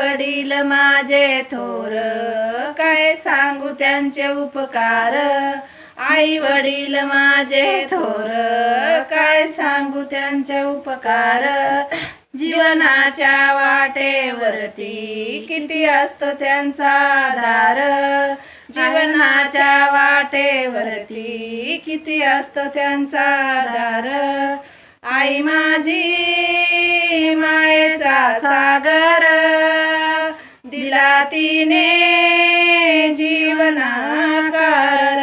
वडील माझे थोर. काय सांगू त्यांचे उपकार? आई वडील माझे थोर. काय सांगू त्यांचे उपकार? जीवनाच्या वाटेवरती किती असतो त्यांचा आधार? जीवनाच्या वाटेवरती किती असतो त्यांचा आधार? आई माझी मायेचा सागर. दिला तिने जीवनाकार.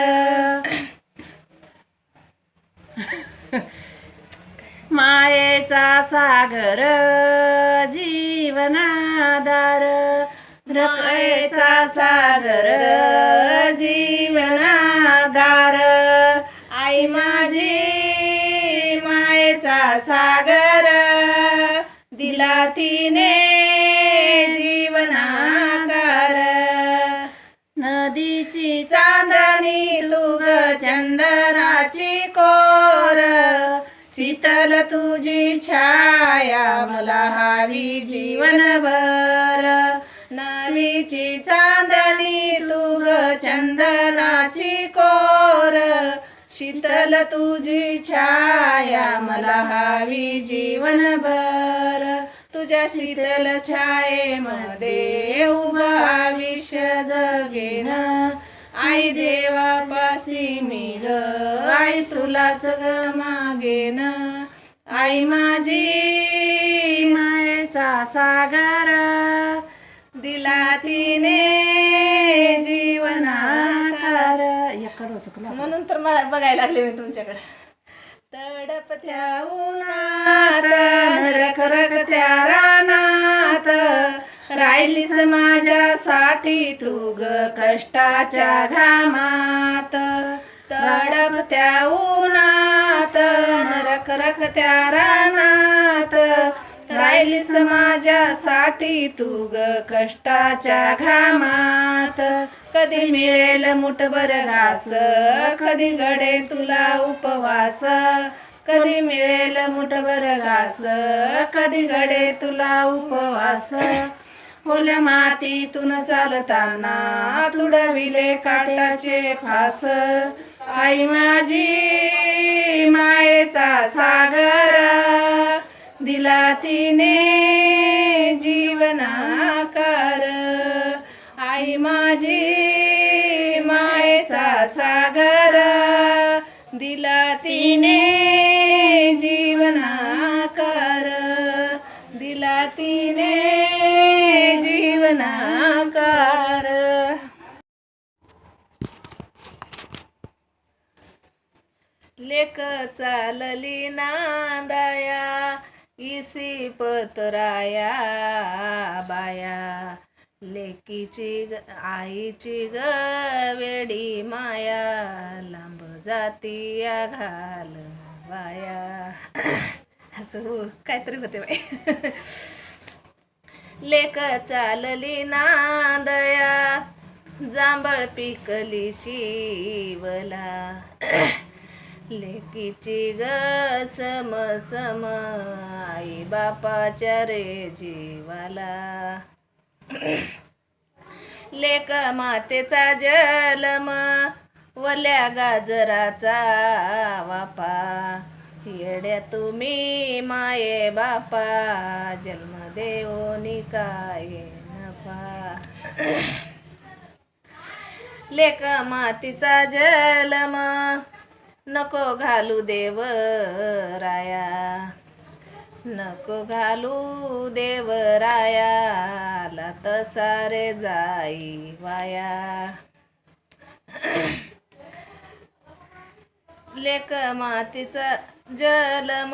मायेचा सागर जीवनाधार. रकळेचा सागर जीवनाधार. आई माझी मायेचा सागर. दिला तिने चांदणी तुग चंदनाची कोर. शीतल तुझी छाया मला हवी जीवनभर. नवीची चांदणी तुग चंदनाची कोर. शीतल तुझी छाया मला हवी जीवनभर. तुझ्या शीतल छायेमध्ये उभा विष जगेन. आई देवापासी मी ग आई तुलाच ग मागेन आई माझी मायेचा सागर दिला तिने जीवनाकार. म्हणून तर मला बघायला लागले मी तुमच्याकडे. तडपत्या उन्हात नरक रकत्या रानात. राहिलीस माझ्यासाठी तू ग कष्टाच्या घामात. तडपत्या उन्हात नरक रकत्या रानात. राहिलीस माझ्यासाठी तू ग कष्टाच्या घामात. कधी मिळेल मुठभर घास कधी घडे तुला उपवास. कधी मिळेल मुठभर घास कधी घडे तुला उपवास. ओल्या मातीतून चालताना तुडविले काटाचे फास. आई माझी मायेचा सागर. दिला तिने जीवनाकार. आई माझी मायेचा सागर. दिला तिने लेख चालली नांदाया इसी पतराया बाया. लेकीची ग आईची ग वेडी माया लांब जातीया घाल बाया असं हो, काहीतरी होते बाई. लेक चालली नांदया जांभळ पिकली शिवला. लेकीची ग सम सम. आई बापाच्या रे जीवाला. लेक मातेचा जलम वल्या गाजराचा वापा. येड्या तुम्ही माये बापा जन्म देवनी काय नफा. लेक मातीचा जलम नको घालू देव राया. नको घालू देव राया. तसा रे जाई वाया. लेक मातीचा जलम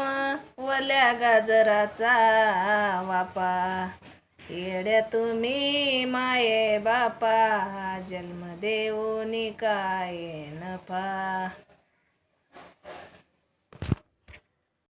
वल्या गाजराचा वापा. येड्या तुम्ही माये बापा जन्म देऊनी काय नफा.